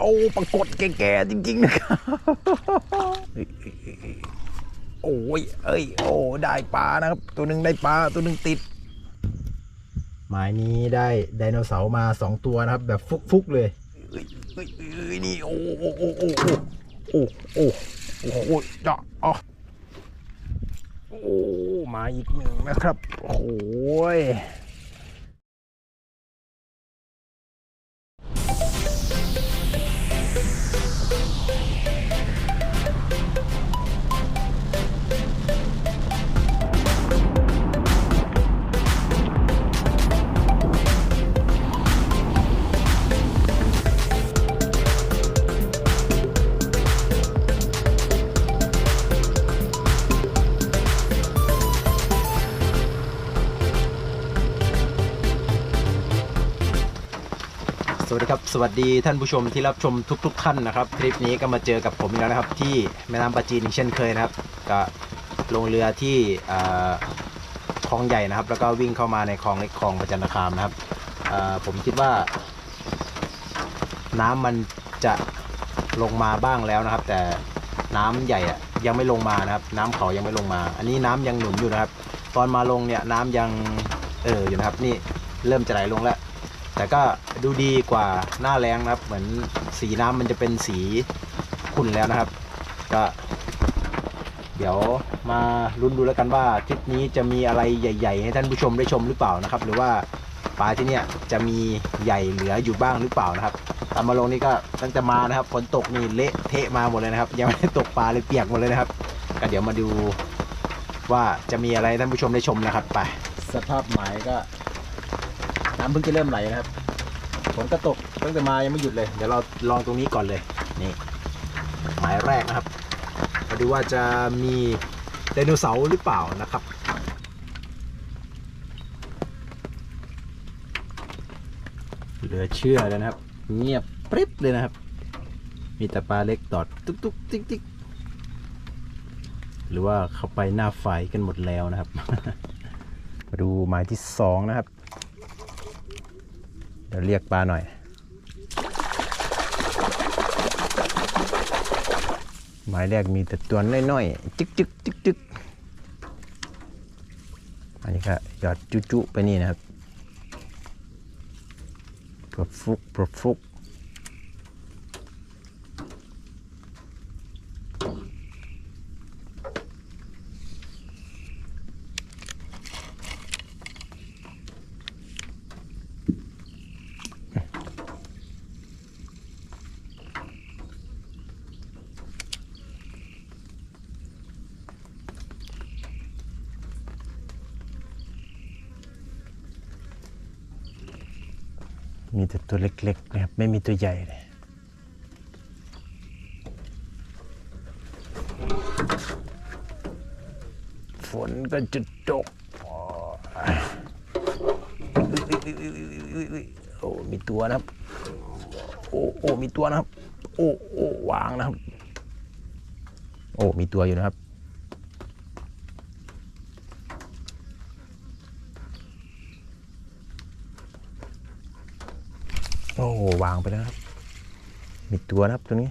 โอ้ปรากฏแก่ๆจริงๆนะครับเฮ้ยเฮ้ยเฮ้ยเฮ้ยโอ้ยเอ้ยโอ้ได้ปลานะครับ ตัวหนึ่งได้ปลาตัวหนึ่งติด หมายนี้ได้ไดโนเสาร์มา2ตัวนะครับ แบบฟุกๆเลยเฮ้ยเฮ้ยเฮ้ยนี่โอ้โอ้โอ้โอ้โอ้โอ้โอ้โอ้จ้าอ๋อโอ้มาอีกหนึ่งนะครับโอ้ย สวัสดีท่านผู้ชมที่รับชมทุก ๆ ท่านนะครับคลิปนี้ก็มาเจอกับผมอีกแล้วนะครับ ที่แม่น้ำปะจีนอีกเช่นเคยนะครับ ก็ลงเรือที่คลองใหญ่นะครับ แล้วก็วิ่งเข้ามาในคลองเล็กคลองประจันตคามนะครับผมคิดว่า น้ำมันจะลงมาบ้างแล้วนะครับ แต่น้ำใหญ่ยังไม่ลงมานะครับ น้ำเขายังไม่ลงมา อันนี้น้ำยังหนุนอยู่นะครับ ตอนมาลงเนี่ยน้ำยังเอออยู่นะครับนี่เริ่มจะไหลลงแล้ว แต่ก็ดูดีกว่าหน้าแรงนะครับ เหมือนสีน้ำมันจะเป็นสีขุ่นแล้วนะครับ ก็เดี๋ยวมาลุ้นดูแล้วกันว่าทริปนี้จะมีอะไรใหญ่ ๆ ให้ท่านผู้ชมได้ชมหรือเปล่านะครับ หรือว่าปลาที่เนี่ยจะมีใหญ่เหลืออยู่บ้างหรือเปล่านะครับตามมาลงนี่ก็ตั้งแต่มานะครับฝนตกนี่เละเทะมาหมดเลยนะครับ ยังไม่ได้ตกปลาเลยเปียกหมดเลยนะครับ ก็เดี๋ยวมาดูว่าจะมีอะไรท่านผู้ชมได้ชมนะครับไปสภาพหมายก็ น้ำเพิ่งจะเริ่มไหลนะครับฝนก็ตกตั้งแต่มายังไม่หยุดเลย เดี๋ยวเราลองตรงนี้ก่อนเลยนี่หมายแรกนะครับมาดูว่าจะมีไดโนเสาร์หรือเปล่านะครับเหลือเชื่อเลยนะครับ เงียบปริ๊บเลยนะครับ มีแต่ปลาเล็กตอดตุ๊กตุ๊กติ๊กติ๊กหรือว่าเข้าไปหน้าไฟกันหมดแล้วนะครับ มาดูหมายที่สองนะครับ เดี๋ยวเรียกปลาหน่อย หมายแรกมีแต่ตัวน้อยๆ จึกจึกจึกจึกอันนี้ก็หยอดจุจุไปนี่นะครับปลดฟุกปลดฟุก มีแต่ตัวเล็กๆนะครับ ไม่มีตัวใหญ่เลยฝนก็จะตกอ๋อโอ้ มีตัวนะครับ โอ้ โอ้ มีตัวนะครับ โอ้ โอ้ วางนะครับ โอ้ มีตัวอยู่นะครับ โอ้วางไปแล้วครับ มีตัวนะครับตัวนี้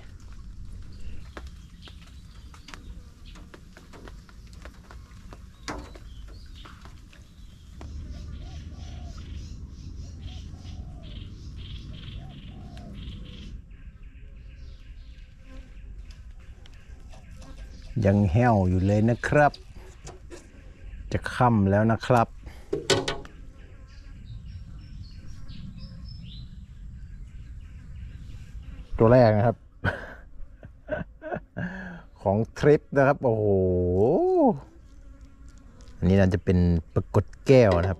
ยังแห้วอยู่เลยนะครับ จะค่ำแล้วนะครับ ตัวแรกนะครับ ของทริปนะครับ โอ้โห อันนี้น่าจะเป็นปรากฏแก้วนะครับ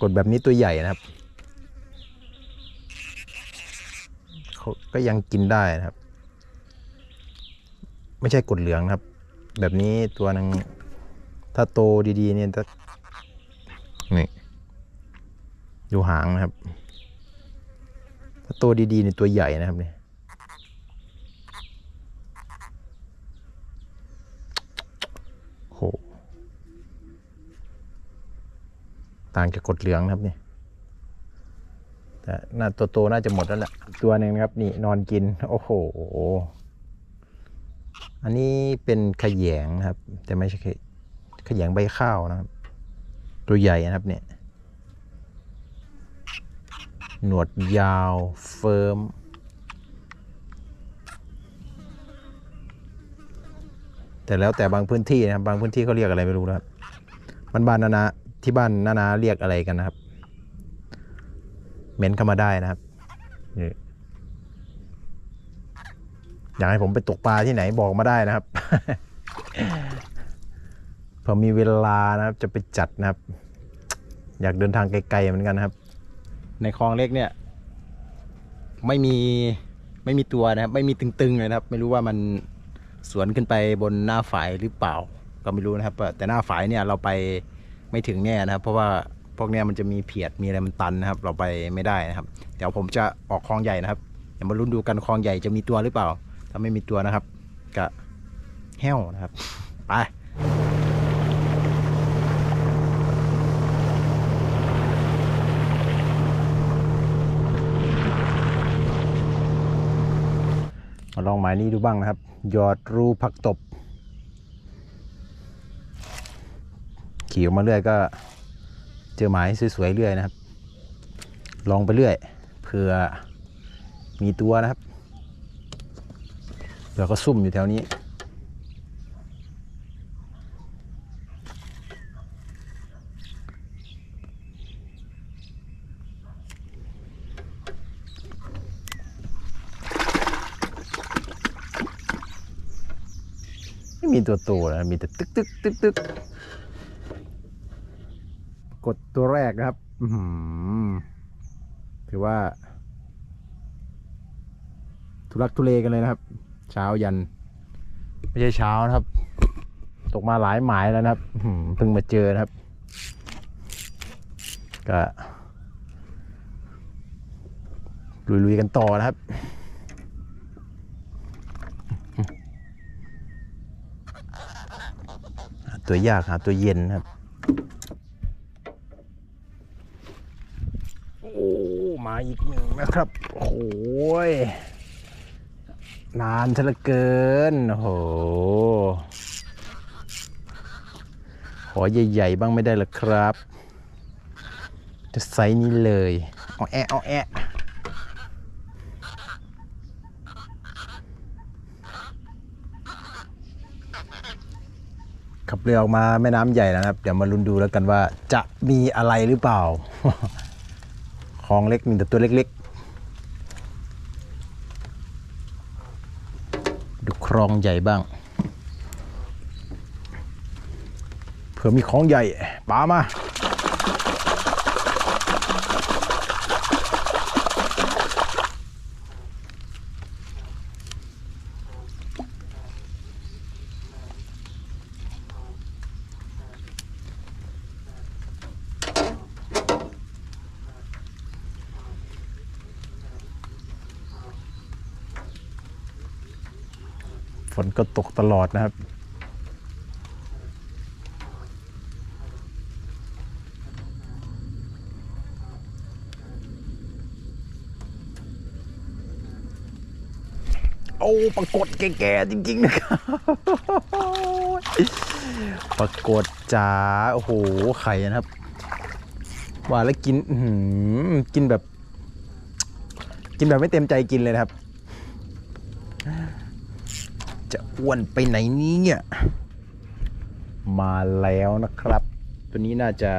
กดแบบนี้ตัวใหญ่นะครับเขาก็ยังกินได้นะครับ ไม่ใช่กดเหลืองนะครับ แบบนี้ตัวนึงถ้าโตดีๆเนี่ยจะนี่ดูหางนะครับ ถ้าโตดีๆในตัวใหญ่นะครับเนี่ยโหต่างจากกดเหลืองนะครับเนี่ยแต่น่าตัวโตน่าจะหมดแล้วแหละตัวหนึ่งนะครับ นี่นอนกิน โอ้โห อันนี้เป็นขยงนะครับ แต่ไม่ใช่ขยขยงใบข้าวนะครับ ตัวใหญ่นะครับเนี่ย หนวดยาว เฟิร์ม แต่แล้วแต่บางพื้นที่นะครับ บางพื้นที่เขาเรียกอะไรไม่รู้นะครับบ้านบ้านนานาที่บ้านนานาเรียกอะไรกันนะครับ เม้นเข้ามาได้นะครับอยากให้ผมไปตกปลาที่ไหนบอกมาได้นะครับพอมีเวลานะครับจะไปจัดนะครับ อยากเดินทางไกลๆเหมือนกันนะครับ ในคลองเล็กเนี่ย ไม่มีไม่มีตัวนะครับ ไม่มีตึงๆเลยนะครับ ไม่รู้ว่ามันสวนขึ้นไปบนหน้าฝายหรือเปล่า ก็ไม่รู้นะครับ แต่หน้าฝายเนี่ยเราไปไม่ถึงแน่นะครับ เพราะว่าพวกเนี้ยมันจะมีเพียดมีอะไรมันตันนะครับ เราไปไม่ได้นะครับ เดี๋ยวผมจะออกคลองใหญ่นะครับเดี๋ยวมาลุ้นดูกันคลองใหญ่จะมีตัวหรือเปล่า ถ้าไม่มีตัวนะครับก็แห้วนะครับ ไป มา ลองหมายนี้ดูบ้างนะครับหยอดรูผักตบ ขี่ออกมาเรื่อยก็เจอหมายสวยๆเรื่อยนะครับ ลองไปเรื่อยเผื่อมีตัวนะครับเผื่อก็ซุ่มอยู่แถวนี้ ตัวโตนะมีแต่ตึกตึกตึกตึกกดตัวแรกนะครับอื้อหือถือว่า ทุลักทุเลกันเลยนะครับ เช้ายัน ไม่ใช่เช้านะครับ ตกมาหลายหมายแล้วนะครับอื้อหือเพิ่งมาเจอนะครับ ก็ลุยๆกันต่อนะครับ หา ตัวยากหาตัวเย็นครับ โอ้ มาอีกหนึ่งนะครับโอ้ยนานซะเหลือเกิน โอ้โห ขอใหญ่ๆบ้างไม่ได้หรอครับ จะไซส์นี้เลย เอาแอะเอาแอะ เรือออกมาแม่น้ำใหญ่แล้วนะครับ เดี๋ยวมาลุ้นดูแล้วกันว่าจะมีอะไรหรือเปล่าคลองเล็กมีแต่ตัวเล็กๆ ดูคลองใหญ่บ้าง เผื่อมีของใหญ่ปามา ก็ตกตลอดนะครับ โอ้ปรากฏแก่ๆจริง ๆ นะครับปรากฏจ๋าโอ้โหไข่นะครับว่าแล้วกินหือกินแบบ กินแบบไม่เต็มใจกินเลยนะครับ จะอ้วนไปไหนเนี้มาแล้วนะครับ ตัวนี้น่าจะ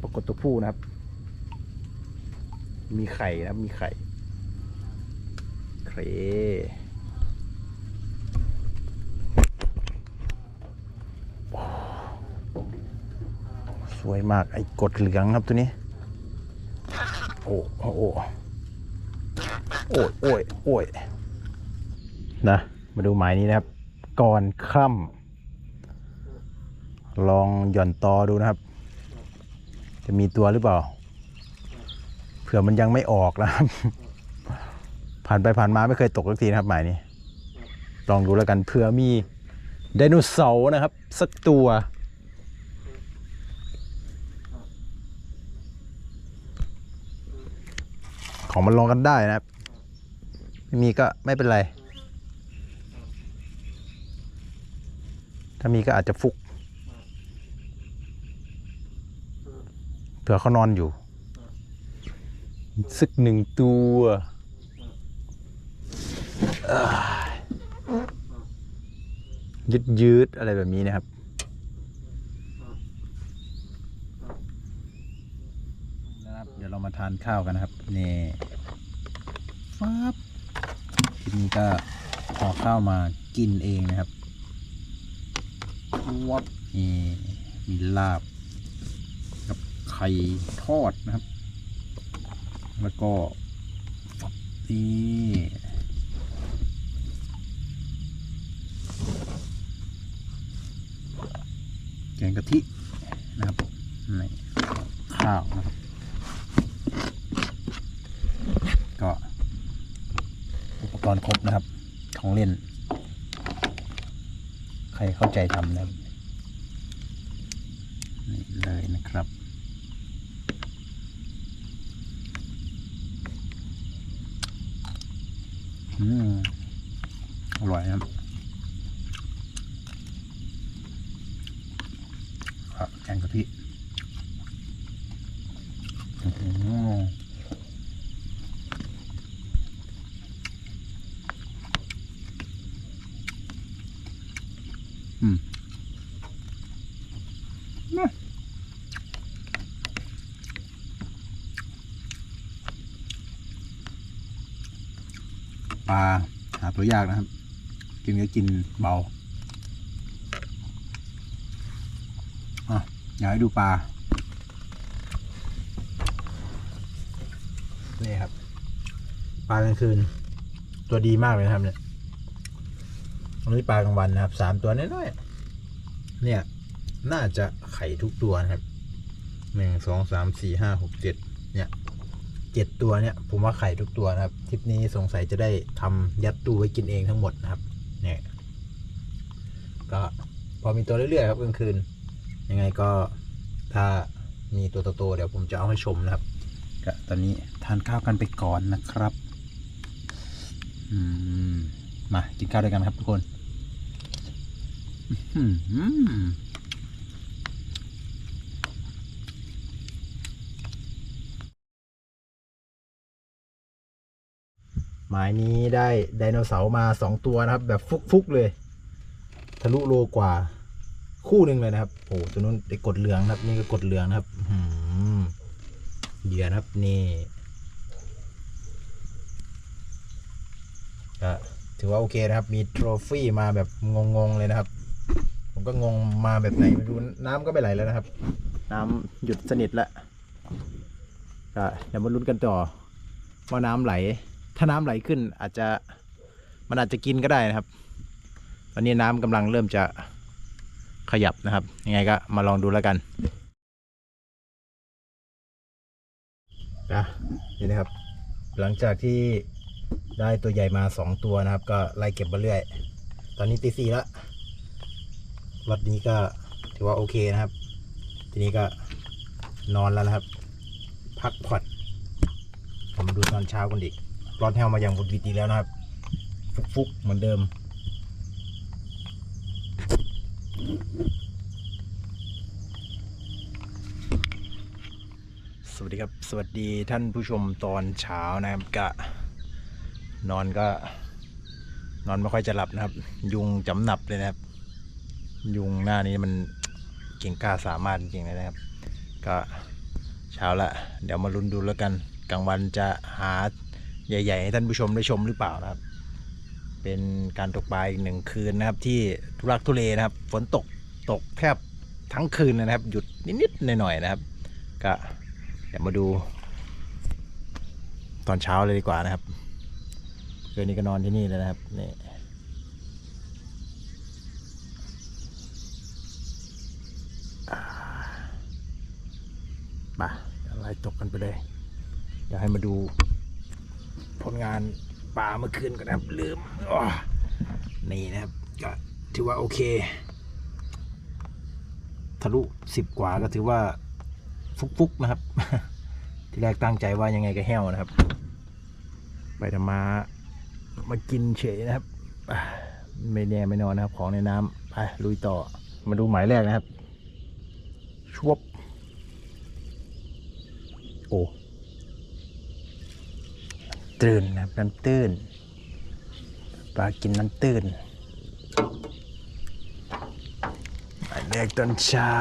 ปรากฏตัวผู้นะครับ มีไข่นะครับ มีไข่เครสวยมากไอ้กดเหลืองครับตัวนี้ โอ้โอ้โอ้โอ้ยโอ้ยโอ้ยนะ มาดูหมายนี้นะครับ ก่อนค่ำลองหย่อนตอดูนะครับ จะมีตัวหรือเปล่า เผื่อมันยังไม่ออกนะครับ ผ่านไปผ่านมาไม่เคยตกสักทีนะครับหมายนี้ ลองดูแล้วกันเผื่อมีไดโนเสาร์นะครับ สักตัวของมันลองกันได้นะครับไม่มีก็ไม่เป็นไร ถ้ามีก็อาจจะฟุกเผื่อเขานอนอยู่ สักหนึ่งตัวยืดยืดๆอะไรแบบนี้นะครับนะครับ เดี๋ยวเรามาทานข้าวกันนะครับ นี่ฟับทีนี้ก็ขอข้าวมากินเองนะครับ วับนี่มีลาบ กับไข่ทอดนะครับ แล้วก็นี่แกงกะทินะครับนี่ข้าวนะครับก็อุปกรณ์ครบนะครับ ของเล่น ครเข้าใจทำนะนี่เลยนะครับ อืมอร่อยนะครับครับแกงกะทิอื้อหือ อืมนะ ปลาหาตัวยากนะครับ กินก็กินเบาอะอยากให้ดูปลานี่ครับ ปลากลางคืน ตัวดีมากเลยนะครับเนี่ยอันนี้ปลากลางวันนะครับสามตัวน้อยๆเนี่ย น่าจะไข่ทุกตัวนะครับหนึ่งสองสามสี่ห้าหกเจ็ด เจ็ดตัวเนี่ย ผมว่าไข่ทุกตัวนะครับทริปนี้สงสัยจะได้ทำยัดตู้ไว้กินเองทั้งหมดนะครับเนี่ยก็พอมีตัวเรื่อยๆครับกลางคืน ยังไงก็ถ้ามีตัวโตๆเดี๋ยวผมจะเอาให้ชมนะครับก็ตอนนี้ทานข้าวกันไปก่อนนะครับอืมมากินข้าวด้วยกันครับทุกคน อื้อ หมายนี้ได้ไดโนเสาร์มาสองตัวนะครับ แบบฟุกๆเลย ทะลุโลกว่าคู่หนึ่งเลยนะครับโอ้ตัวนู้นได้กดเหลืองนะครับ นี่ก็กดเหลืองนะครับอื้อหือเหยื่อนะครับนี่ก็ถือว่าโอเคนะครับ มีโทรฟี่มาแบบงงๆเลยนะครับ ผมก็งงมาแบบไหนไม่รู้น้ำก็ไม่ไหลแล้วนะครับ น้ำหยุดสนิทแล้วก็เดี๋ยวมาลุ้นกันต่อว่าน้ำไหล ถ้าน้ำไหลขึ้นอาจจะมันอาจจะกินก็ได้นะครับ ตอนนี้น้ำกำลังเริ่มจะขยับนะครับ ยังไงก็มาลองดูแล้วกันอะนี่นะครับ หลังจากที่ได้ตัวใหญ่มาสองตัวนะครับ ก็ไล่เก็บมาเรื่อย ตอนนี้ตีสี่ล้ววัดนี้ก็ถือว่าโอเคนะครับ ทีนี้ก็นอนแล้วนะครับ พักผ่อนผมดูตอนเช้ากันดิ ร้อนแฮวมาอย่างบุดบิดีแล้วนะครับ ฟุกๆเหมือนเดิม สวัสดีครับ สวัสดีท่านผู้ชมตอนเช้านะครับกะนอนก็ นอนไม่ค่อยจะหลับนะครับ ยุงจำหนับเลยนะครับ ยุงหน้านี้มันเก่งกล้าสามารถจริงๆเลยนะครับ ก็เช้าละ เดี๋ยวมาลุ้นดูแล้วกันกลางวันจะหา ใหญ่ ๆ ให้ท่านผู้ชมได้ชมหรือเปล่านะครับ เป็นการตกปลาอีกหนึ่งคืนนะครับ ที่ทุรักทุเลนะครับ ฝนตกตกแทบทั้งคืนนะครับ หยุดนิดๆหน่อยๆนะครับ ก็เดี๋ยวมาดู ตอนเช้าเลยดีกว่านะครับคืนนี้ก็นอนที่นี่เลยนะครับนี่อ่ามาเดี๋ยวไล่ตกกันไปเลย เดี๋ยวให้มาดู ผลงานป่าเมื่อคืนก่อนนะครับ ลืมนี่นะครับก็ถือว่าโอเค ทะลุสิบกว่าก็ถือว่าฟุกๆนะครับ ที่แรกตั้งใจว่ายังไงก็แห้วนะครับ ไปทำมามากินเฉยนะครับไม่แน่ไม่นอนนะครับ ของในน้ำไปลุยต่อมาดูหมายแรกนะครับ ชวบ โอ้ ตื่นนะครับน้ำตื้น ปลากินน้ำตื้นหมายแรกตอนเช้า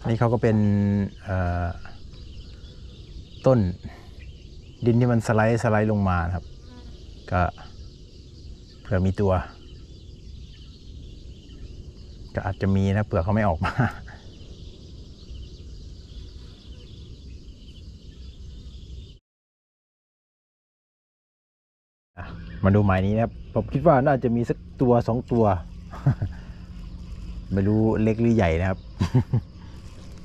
อันนี้เขาก็เป็นต้นดินที่มันสไลด์สไลด์ลงมาครับ ก็เผื่อมีตัว ก็อาจจะมีนะเผื่อเขาไม่ออกมา อะ มาดูหมายนี้นะครับ ผมคิดว่าน่าจะมีสักตัวสองตัว ไม่รู้เล็กหรือใหญ่นะครับ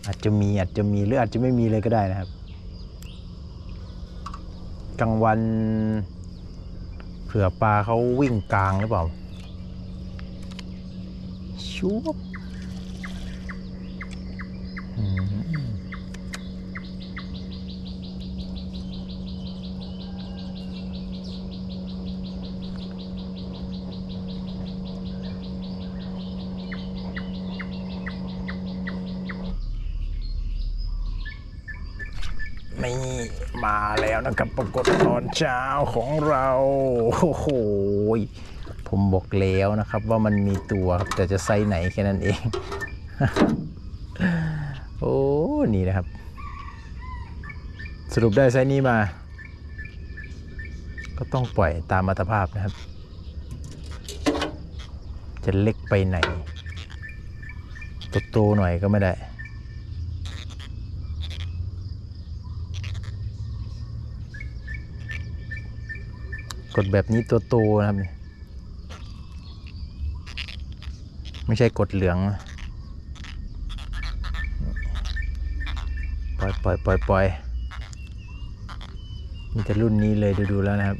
อาจจะมีอาจจะมีหรืออาจจะไม่มีเลยก็ได้นะครับกลางวันเผื่อปลาเขาวิ่งกลางหรือเปล่า ชุบอืมนี่มา แล้วนะครับปรากฏตอนเช้าของเราโอ้โหผมบอกแล้วนะครับว่ามันมีตัวครับแต่จะไซส์ไหนแค่นั้นเอง โอ้นี่นะครับ สรุปได้ไซส์นี้มา ก็ต้องปล่อยตามอัตภาพนะครับ จะเล็กไปไหนโตๆหน่อยก็ไม่ได้ ก ดแบบนี้ตัวโตนะครับนี่ไม่ใช่กดเหลืองปล่อยปล่อยปล่อยปล่อยมีแต่รุ่นนี้เลยดูดูๆแล้วนะครับ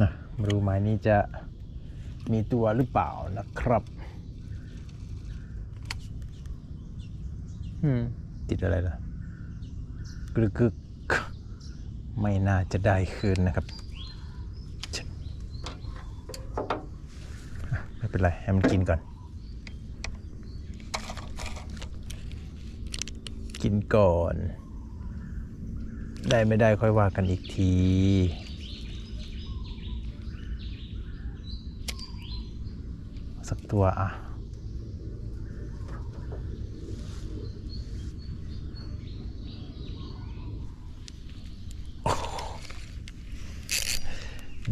นะมาดูหมานี้จะมีตัวหรือเปล่านะครับ อืม ติดอะไรล่ะกรึกกึกไม่น่าจะได้คืนนะครับ ไม่เป็นไร ให้มันกินก่อน กินก่อน ได้ไม่ได้ค่อยว่ากันอีกทีสักตัวอะ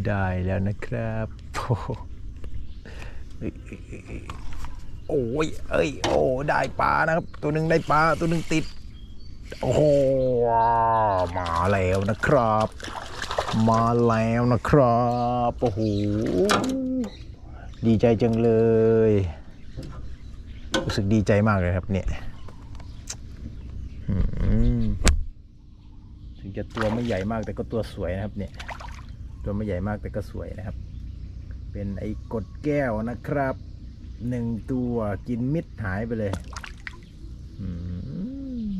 ได้แล้วนะครับโอ้โหเอ้ยเอ้ย โอ้ ได้ปลานะครับ ตัวหนึ่งได้ปลา ตัวหนึ่งติด โอ้โห มาแล้วนะครับ มาแล้วนะครับ โอ้โห ดีใจจังเลย รู้สึกดีใจมากเลยครับเนี่ยถึงจะตัวไม่ใหญ่มากแต่ก็ตัวสวยนะครับเนี่ย ตัวไม่ใหญ่มากแต่ก็สวยนะครับ เป็นไอ้กดแก้วนะครับหนึ่งตัวกินมิดหายไปเลยอื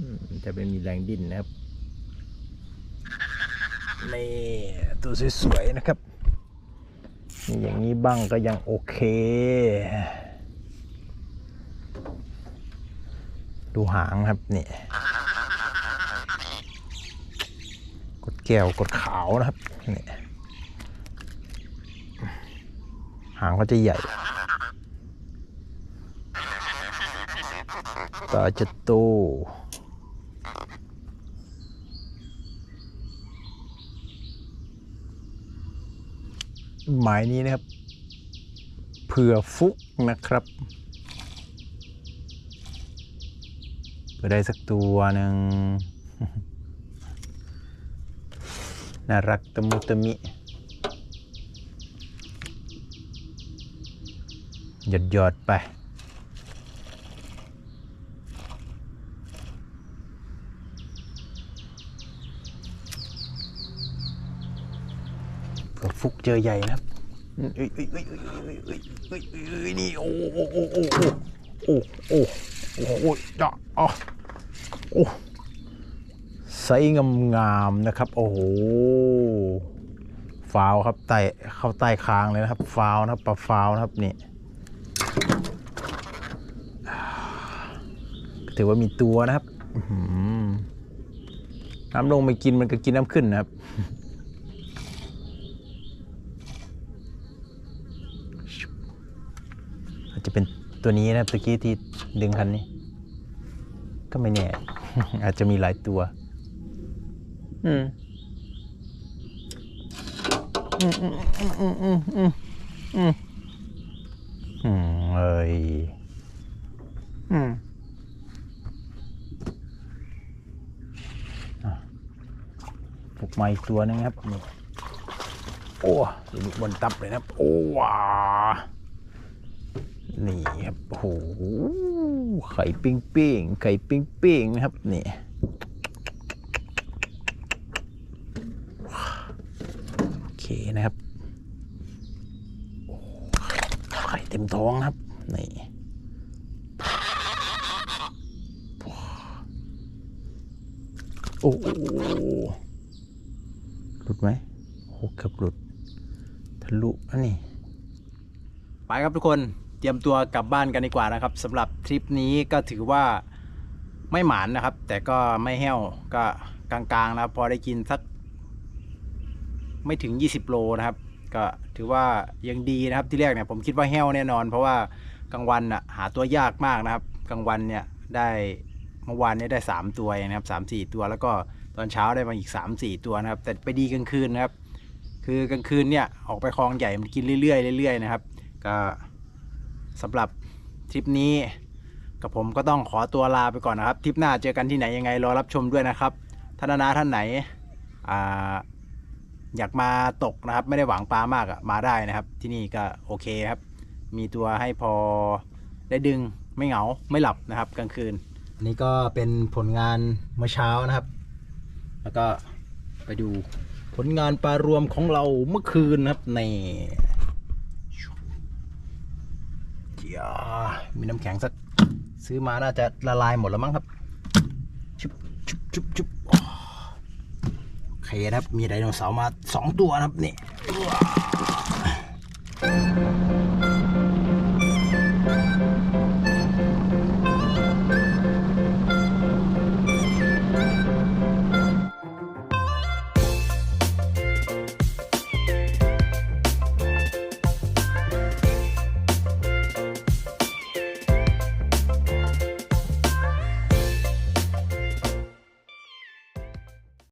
มจะเป็นมีแรงดิ้นนะครับนี่ตัวสวยๆนะครับนี่อย่างนี้บ้างก็ยังโอเค ดูหางครับนี่กดแก้วกดขาวนะครับนี่ หางเขาจะใหญ่ตาจะโตหมายนี้นะครับ เผื่อฟุกนะครับ เผื่อได้สักตัวหนึ่งน่ารักตะมุตะมิ ยดหยดๆไปฟุกเจอใหญ่นะครับเอ้ยเอ้ยเอ้ยเอ้ยเอ้ยเอ้ยนี่โอ้โอ้โอ้โอ้โอ้โอ้โอ้โอ้โอ้จ้าอ๋อโอ้ไซส์งามๆนะครับ โอ้โหฟาวครับไต่เข้าใต้คางเลยนะครับ ฟาวนะครับปลาฟาวนะครับนี่ ถือว่ามีตัวนะครับอื้อหือน้ำลงไม่กินมันก็กินน้ำขึ้นนะครับ อาจจะเป็นตัวนี้นะครับตะกี้ที่ดึงคันนี้ ก็ไม่แน่ อาจจะมีหลายตัว อืมอืมอืมอืมอืมอืมอืมอืมอืมเอ้ยอืมอะ ปลุกมาอีกตัวนึงครับนี่โอ้ลูกบนตับเลยนะโอ้ว้านี่ครับโอ้โหไข่ปิ้งปิ้งไข่ปิ้งปิ้งนะครับนี่โอเคนะครับไข่เต็มท้องครับนี่โอ้โหลุดไหมโอ้เกือบหลุด ทะลุอันนี้ ไปครับทุกคนเตรียมตัวกลับบ้านกันดีกว่านะครับสำหรับทริปนี้ก็ถือว่าไม่หมานนะครับ แต่ก็ไม่แห้วก็กลางๆนะครับพอได้กินสัก ไม่ถึง 20 โลนะครับ ก็ถือว่ายังดีนะครับที่แรกเนี่ยผมคิดว่าแห้วแน่นอน เพราะว่ากลางวันอะหาตัวยากมากนะครับ กลางวันเนี่ยได้เมื่อวานเนี่ยได้ 3 ตัวเองนะครับสามสี่ตัวแล้วก็ ตอนเช้าได้มาอีก 3 4 ตัวนะครับ แต่ไปดีกลางคืนนะครับ คือกลางคืนเนี่ยออกไปคลองใหญ่มันกินเรื่อยๆเรื่อยๆนะครับ ก็สำหรับทริปนี้กับผมก็ต้องขอตัวลาไปก่อนนะครับทริปหน้าเจอกันที่ไหนยังไงรอรับชมด้วยนะครับท่านนาท่านไหนอ่าอยากมาตกนะครับ ไม่ได้หวังปลามากอะมาได้นะครับ ที่นี่ก็โอเคครับ มีตัวให้พอได้ดึงไม่เหงาไม่หลับนะครับ กลางคืน อันนี้ก็เป็นผลงานเมื่อเช้านะครับ แล้วก็ไปดูผลงานปลารวมของเราเมื่อคืนนะครับในเจียมีน้ำแข็งสักซื้อมาน่าจะละลายหมดแล้วมั้งครับชุบชุบชุบชุบโอเคนะครับ มีไดโนเสาร์มาสองตัวนะครับนี่